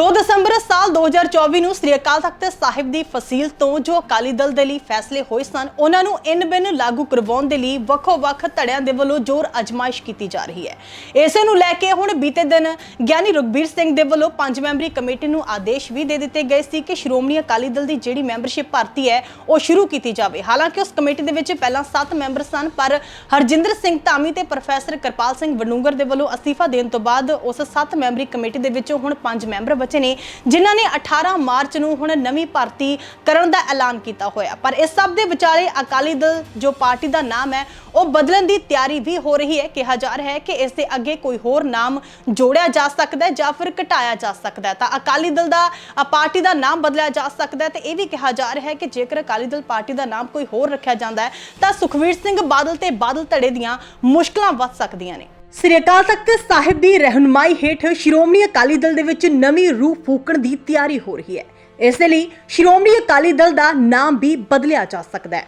2 ਦਸੰਬਰ ਸਾਲ 2024 ਨੂੰ ਸ੍ਰੀ ਅਕਾਲ ਤਖਤ ਸਾਹਿਬ ਦੀ ਫਸੀਲ ਤੋਂ ਜੋ ਅਕਾਲੀ ਦਲ ਦੇ ਲਈ ਫੈਸਲੇ ਹੋਏ ਸਨ, ਉਹਨਾਂ ਨੂੰ ਇਨ ਬਿਨ ਲਾਗੂ ਕਰਵਾਉਣ ਦੇ ਲਈ ਵੱਖੋ-ਵੱਖ ਧੜਿਆਂ ਦੇ ਵੱਲੋਂ ਜ਼ੋਰ ਅਜਮਾਇਸ਼ ਕੀਤੀ ਜਾ ਰਹੀ ਹੈ। ਇਸੇ ਨੂੰ ਲੈ ਕੇ ਹੁਣ ਬੀਤੇ ਦਿਨ ਗਿਆਨੀ ਰੁਗਬੀਰ ਸਿੰਘ ਦੇ ਵੱਲੋਂ ਪੰਜ ਮੈਂਬਰੀ ਕਮੇਟੀ ਨੂੰ ਆਦੇਸ਼ ਵੀ ਦੇ ਦਿੱਤੇ ਗਏ ਸੀ ਕਿ ਸ਼੍ਰੋਮਣੀ ਅਕਾਲੀ ਦਲ ਦੀ ਜਿਹੜੀ ਮੈਂਬਰਸ਼ਿਪ ਭਰਤੀ ਹੈ, ਉਹ ਸ਼ੁਰੂ ਕੀਤੀ ਜਾਵੇ। ਹਾਲਾਂਕਿ ਉਸ ਕਮੇਟੀ ਦੇ ਵਿੱਚ ਪਹਿਲਾਂ 7 ਮੈਂਬਰ ਸਨ, ਪਰ ਹਰਜਿੰਦਰ ਸਿੰਘ ਧਾਮੀ ਤੇ ਪ੍ਰੋਫੈਸਰ ਕਿਰਪਾਲ ਸਿੰਘ ਵਡੂੰਗਰ ਦੇ ਵੱਲੋਂ ਅਸਤੀਫਾ ਦੇਣ ਤੋਂ ਬਾਅਦ ਉਸ 7 ਮੈਂਬਰੀ ਕਮੇਟੀ ਦੇ ਵਿੱਚੋਂ ਹੁਣ 5 ਮੈਂਬਰ ਬਚੇ ਨੇ, ਜਿਨ੍ਹਾਂ ਨੇ 18 ਮਾਰਚ ਨੂੰ ਹੁਣ ਨਵੀਂ ਭਰਤੀ ਕਰਨ ਦਾ ਐਲਾਨ ਕੀਤਾ ਹੋਇਆ। ਪਰ ਇਸ ਸਭ ਦੇ ਵਿਚਾਲੇ ਅਕਾਲੀ ਦਲ ਜੋ ਪਾਰਟੀ ਦਾ ਨਾਮ ਹੈ, ਉਹ ਬਦਲਣ ਦੀ ਤਿਆਰੀ ਵੀ ਹੋ ਰਹੀ ਹੈ। ਕਿਹਾ ਜਾ ਰਿਹਾ ਹੈ ਕਿ ਇਸ ਦੇ ਅੱਗੇ ਕੋਈ ਹੋਰ ਨਾਮ ਜੋੜਿਆ ਜਾ ਸਕਦਾ ਹੈ ਜਾਂ ਫਿਰ ਘਟਾਇਆ ਜਾ ਸਕਦਾ ਹੈ। ਤਾਂ ਅਕਾਲੀ ਦਲ ਦਾ ਪਾਰਟੀ ਦਾ ਨਾਮ ਬਦਲਿਆ ਜਾ ਸਕਦਾ ਹੈ ਤੇ ਇਹ ਵੀ ਕਿਹਾ ਜਾ ਰਿਹਾ ਹੈ ਕਿ ਜੇਕਰ ਅਕਾਲੀ ਦਲ ਪਾਰਟੀ ਦਾ ਨਾਮ ਕੋਈ ਹੋਰ ਰੱਖਿਆ ਜਾਂਦਾ ਹੈ, ਤਾਂ ਸੁਖਵੀਰ ਸਿੰਘ ਬਾਦਲ ਤੇ ਬਾਦਲ ਧੜੇ ਦੀਆਂ ਮੁਸ਼ਕਲਾਂ ਵੱਧ ਸਕਦੀਆਂ ਨੇ। ਸ੍ਰੀ ਅਕਾਲ ਤਖਤ ਸਾਹਿਬ ਦੀ ਰਹਿਨੁਮਾਈ ਹੇਠ ਸ਼੍ਰੋਮਣੀ ਅਕਾਲੀ ਦਲ ਦੇ ਵਿੱਚ ਨਵੀਂ ਰੂਹ ਫੂਕਣ ਦੀ ਤਿਆਰੀ ਹੋ ਰਹੀ ਹੈ। ਇਸ ਦੇ ਲਈ ਸ਼੍ਰੋਮਣੀ ਅਕਾਲੀ ਦਲ ਦਾ ਨਾਮ ਵੀ ਬਦਲਿਆ ਜਾ ਸਕਦਾ ਹੈ।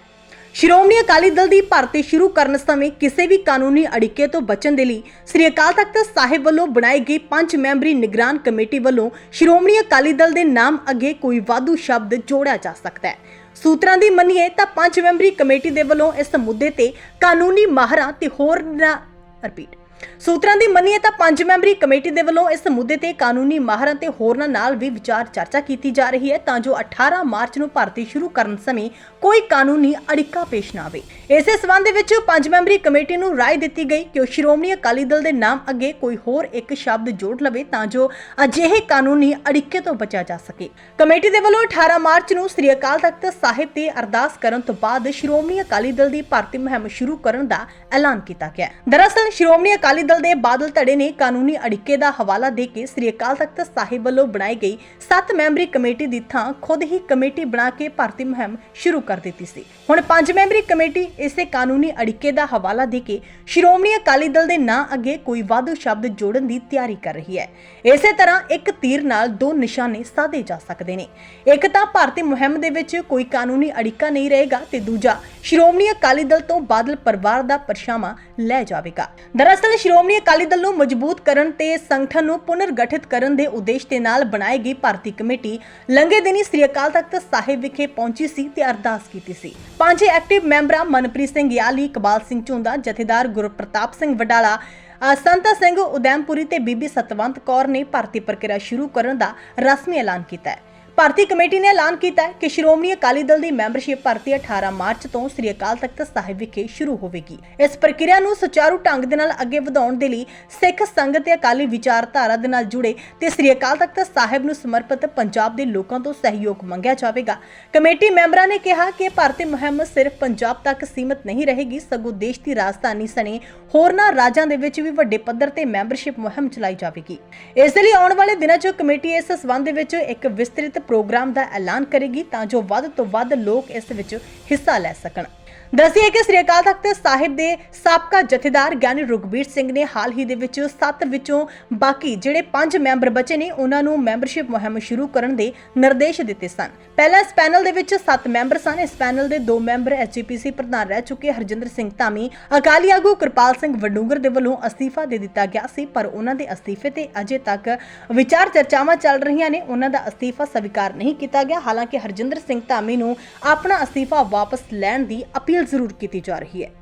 ਸ਼੍ਰੋਮਣੀ ਅਕਾਲੀ ਦਲ ਦੀ ਭਰਤੀ ਸ਼ੁਰੂ ਕਰਨ ਸਮੇਂ ਕਿਸੇ ਵੀ ਕਾਨੂੰਨੀ ਅੜਿੱਕੇ ਤੋਂ ਬਚਣ ਦੇ ਲਈ ਸ੍ਰੀ ਅਕਾਲ ਤਖਤ ਸਾਹਿਬ ਵੱਲੋਂ ਬਣਾਈ ਗਈ ਪੰਜ ਮੈਂਬਰੀ ਨਿਗਰਾਨ ਕਮੇਟੀ ਵੱਲੋਂ ਸ਼੍ਰੋਮਣੀ ਅਕਾਲੀ ਦਲ ਦੇ ਨਾਮ ਅੱਗੇ ਕੋਈ ਵਾਧੂ ਸ਼ਬਦ ਜੋੜਿਆ ਜਾ ਸਕਦਾ ਹੈ। ਸੂਤਰਾਂ ਦੀ ਮੰਨੀਏ ਤਾਂ ਪੰਜ ਮੈਂਬਰੀ ਕਮੇਟੀ ਦੇ ਵੱਲੋਂ ਇਸ ਮੁੱਦੇ ਤੇ ਕਾਨੂੰਨੀ ਮਾਹਰਾਂ ਤੇ ਹੋਰ ਰਿਪੀਟ ਸੂਤਰਾਂ ਦੀ ਮੰਨੀਏ ਤਾਂ ਪੰਜ ਮੈਂਬਰੀ ਕਮੇਟੀ ਦੇ ਵੱਲੋਂ ਇਸ ਮੁੱਦੇ ਤੇ ਕਾਨੂੰਨੀ ਮਾਹਰਾਂ ਤੇ ਹੋਰਨਾਂ ਨਾਲ ਵੀ ਵਿਚਾਰ ਚਰਚਾ ਕੀਤੀ ਜਾ ਰਹੀ ਹੈ ਤਾਂ ਜੋ 18 ਮਾਰਚ ਨੂੰ ਭਰਤੀ ਸ਼ੁਰੂ ਕਰਨ ਸਮੇਂ ਕੋਈ ਕਾਨੂੰਨੀ ਅੜਿੱਕਾ ਪੇਸ਼ ਨਾ ਆਵੇ। ਇਸੇ ਸਬੰਧ ਵਿੱਚ ਪੰਜ ਮੈਂਬਰੀ ਕਮੇਟੀ ਨੂੰ ਰਾਏ ਦਿੱਤੀ ਗਈ ਕਿ ਉਹ ਸ਼੍ਰੋਮਣੀ ਅਕਾਲੀ ਦਲ ਦੇ ਨਾਮ ਅੱਗੇ ਕੋਈ ਹੋਰ ਇੱਕ ਸ਼ਬਦ ਜੋੜ ਲਵੇ ਤਾਂ ਜੋ ਅਜਿਹੇ ਕਾਨੂੰਨੀ ਅੜਿੱਕੇ ਤੋਂ ਬਚਿਆ ਜਾ ਸਕੇ। ਕਮੇਟੀ ਦੇ ਵੱਲੋਂ 18 ਮਾਰਚ ਨੂੰ ਸ੍ਰੀ ਅਕਾਲ ਤਖਤ ਸਾਹਿਬ ਤੇ ਅਰਦਾਸ ਕਰਨ ਤੋਂ ਬਾਅਦ ਸ਼੍ਰੋਮਣੀ ਅਕਾਲੀ ਦਲ ਦੀ ਭਰਤੀ ਮੁਹਿੰਮ ਸ਼ੁਰੂ ਕਰਨ ਦਾ ਐਲਾਨ ਕੀਤਾ ਗਿਆ। ਦਰਅਸਲ ਸ਼੍ਰੋਮਣੀ ਅਕਾਲੀ ਅਕਾਲੀ ਦਲ ਦੇ ਬਾਦਲ ਧੜੇ ਨੇ ਕਾਨੂੰਨੀ ਅੜਿੱਕੇ ਦਾ ਹਵਾਲਾ ਦੇ ਕੇ ਸ੍ਰੀ ਅਕਾਲ ਤਖਤ ਸਾਹਿਬ ਵੱਲੋਂ ਬਣਾਈ ਗਈ 7 ਮੈਂਬਰੀ ਕਮੇਟੀ ਦੀ ਥਾਂ ਖੁਦ ਹੀ ਕਮੇਟੀ ਬਣਾ ਕੇ ਭਰਤੀ ਮੁਹਿੰਮ ਸ਼ੁਰੂ ਕਰ ਦਿੱਤੀ ਸੀ। ਹੁਣ 5 ਮੈਂਬਰੀ ਕਮੇਟੀ ਇਸੇ ਕਾਨੂੰਨੀ ਅੜਿੱਕੇ ਦਾ ਹਵਾਲਾ ਦੇ ਕੇ ਸ਼੍ਰੋਮਣੀ ਅਕਾਲੀ ਦਲ ਦੇ ਨਾਂ ਅੱਗੇ ਕੋਈ ਵਾਧੂ ਸ਼ਬਦ ਜੋੜਨ ਦੀ ਤਿਆਰੀ ਕਰ ਰਹੀ ਹੈ। ਇਸੇ ਤਰ੍ਹਾਂ ਇੱਕ ਤੀਰ ਨਾਲ ਦੋ ਨਿਸ਼ਾਨੇ ਸਾਧੇ ਜਾ ਸਕਦੇ ਨੇ। ਇੱਕ ਤਾਂ ਭਾਰਤੀ ਮੁਹਿੰਮ ਦੇ ਵਿੱਚ ਕੋਈ ਕਾਨੂੰਨੀ ਅੜਿੱਕਾ ਨਹੀਂ ਰਹੇਗਾ ਤੇ ਦੂਜਾ ਸ਼੍ਰੋਮਣੀ ਅਕਾਲੀ ਦਲ ਤੋਂ ਬਾਦਲ ਪਰਿਵਾਰ ਦਾ ਪਰਛਾਵਾਂ ਲੈ ਜਾਵੇਗਾ। ਦਰਅਸਲ ਸ਼੍ਰੋਮਣੀ ਅਕਾਲੀ ਦਲ ਨੂੰ ਮਜ਼ਬੂਤ ਕਰਨ ਤੇ ਸੰਗਠਨ ਨੂੰ ਪੁਨਰਗਠਿਤ ਕਰਨ ਦੇ ਉਦੇਸ਼ ਦੇ ਨਾਲ ਬਣਾਈ ਗਈ ਭਾਰਤੀ ਕਮੇਟੀ, ਲੰਘੇ ਦਿਨੀ ਸ੍ਰੀ ਅਕਾਲ ਤਖਤ ਸਾਹਿਬ ਵਿਖੇ ਪਹੁੰਚੀ ਸੀ ਤੇ ਅਰਦਾਸ ਕੀਤੀ ਸੀ। ਪੰਜ ਐਕਟਿਵ ਮੈਂਬਰਾਂ ਮਨਪ੍ਰੀਤ ਸਿੰਘ ਯਾਲੀ, ਇਕਬਾਲ ਸਿੰਘ ਝੁੰਦਾ, ਜਥੇਦਾਰ ਗੁਰਪ੍ਰਤਾਪ ਸਿੰਘ ਵਡਾਲਾ ਸੰਤਾ ਸਿੰਘ ਉਦੈਮਪੁਰੀ ਤੇ ਬੀਬੀ ਸਤਵੰਤ ਕੌਰ ਨੇ ਭਰਤੀ ਪ੍ਰਕਿਰਿਆ ਸ਼ੁਰੂ ਕਰਨ ਦਾ ਰਸਮੀ ਐਲਾਨ ਕੀਤਾ ਹੈ। ਭਾਰਤੀ ਕਮੇਟੀ ਨੇ ਐਲਾਨ ਕੀਤਾ ਹੈ ਕਿ ਸ਼੍ਰੋਮਣੀ ਅਕਾਲੀ ਦਲ ਦੀ ਮੈਂਬਰਸ਼ਿਪ ਭਰਤੀ 18 ਮਾਰਚ ਤੋਂ ਸ੍ਰੀ ਅਕਾਲ ਤਖਤ ਸਾਹਿਬ ਵਿਖੇ ਸ਼ੁਰੂ ਹੋਵੇਗੀ। ਇਸ ਪ੍ਰਕਿਰਿਆ ਨੂੰ ਸੁਚਾਰੂ ਢੰਗ ਦੇ ਨਾਲ ਅੱਗੇ ਵਧਾਉਣ ਦੇ ਲਈ ਸਿੱਖ ਸੰਗਤ ਤੇ ਅਕਾਲੀ ਵਿਚਾਰਧਾਰਾ ਦੇ ਨਾਲ ਜੁੜੇ ਤੇ ਸ੍ਰੀ ਅਕਾਲ ਤਖਤ ਸਾਹਿਬ ਨੂੰ ਸਮਰਪਿਤ ਪੰਜਾਬ ਦੇ ਲੋਕਾਂ ਤੋਂ ਸਹਿਯੋਗ ਮੰਗਿਆ ਜਾਵੇਗਾ। ਕਮੇਟੀ ਮੈਂਬਰਾਂ ਨੇ ਕਿਹਾ ਕਿ ਭਾਰਤੀ ਮੁਹਿੰਮ ਸਿਰਫ ਪੰਜਾਬ ਤੱਕ ਸੀਮਿਤ ਨਹੀਂ ਰਹੇਗੀ, ਸਗੋਂ ਦੇਸ਼ ਦੀ ਰਾਜਧਾਨੀ ਸਣੇ ਹੋਰਨਾਂ ਰਾਜਾਂ ਦੇ ਵਿੱਚ ਵੀ ਵੱਡੇ ਪੱਧਰ ਤੇ ਮੈਂਬਰਸ਼ਿਪ ਮੁਹਿੰਮ ਚਲਾਈ ਜਾਵੇਗੀ। ਇਸ ਲਈ ਆਉਣ ਵਾਲੇ ਦਿਨਾਂ 'ਚ ਕਮੇਟੀ ਇਸ ਸਬੰਧ ਵਿੱਚ ਇੱਕ ਵਿਸਤ੍ਰਿਤ ਪ੍ਰੋਗਰਾਮ ਦਾ ਐਲਾਨ ਕਰੇਗੀ ਤਾਂ ਜੋ ਵੱਧ ਤੋਂ ਵੱਧ ਲੋਕ ਇਸ ਵਿੱਚ ਹਿੱਸਾ ਲੈ ਸਕਣ। ਦੱਸਿਏ ਕਿ ਸ੍ਰੀ ਅਕਾਲ ਤਖਤ ਸਾਹਿਬ ਦੇ ਸਾਬਕਾ ਜਥੇਦਾਰ ਗਿਆਨੀ ਰੁਗਬੀਰ ਸਿੰਘ ਨੇ ਹਾਲ ਹੀ ਦੇ ਵਿੱਚ 7 ਵਿੱਚੋਂ ਬਾਕੀ ਜਿਹੜੇ 5 ਮੈਂਬਰ ਬਚੇ ਨੇ, ਉਹਨਾਂ ਨੂੰ ਮੈਂਬਰਸ਼ਿਪ ਮੁਹਿੰਮ ਸ਼ੁਰੂ ਕਰਨ ਦੇ ਨਿਰਦੇਸ਼ ਦਿੱਤੇ ਸਨ। ਪਹਿਲਾਂ ਇਸ ਪੈਨਲ ਦੇ ਵਿੱਚ 7 ਮੈਂਬਰ ਸਨ। ਇਸ ਪੈਨਲ ਦੇ 2 ਮੈਂਬਰ ਐਚਜੀਪੀਸੀ ਪ੍ਰਧਾਨ ਰਹਿ ਚੁੱਕੇ ਹਰਜਿੰਦਰ ਸਿੰਘ ਧਾਮੀ, ਅਕਾਲੀ ਆਗੂ ਕਿਰਪਾਲ ਸਿੰਘ ਵਡੂੰਗਰ ਦੇ ਵੱਲੋਂ ਅਸਤੀਫਾ ਦੇ ਦਿੱਤਾ ਗਿਆ ਸੀ, ਪਰ ਉਹਨਾਂ ਦੇ ਅਸਤੀਫੇ ਤੇ ਅਜੇ ਤੱਕ ਵਿਚਾਰ ਚਰਚਾਵਾਂ ਚੱਲ ਰਹੀਆਂ ਨੇ। ਉਹਨਾਂ ਦਾ ਅਸਤੀਫਾ ਸਵੀਕਾਰ ਨਹੀਂ ਕੀਤਾ ਗਿਆ। ਹਾਲਾਂਕਿ ਹਰਜਿੰਦਰ ਸਿੰਘ ਧਾਮੀ ਨੂੰ ਆਪਣਾ ਅਸਤੀਫਾ ਵਾਪਸ ਲੈਣ ਦੀ ਅਪੀਲ ਜ਼ਰੂਰ ਕੀਤੀ ਜਾ ਰਹੀ ਹੈ।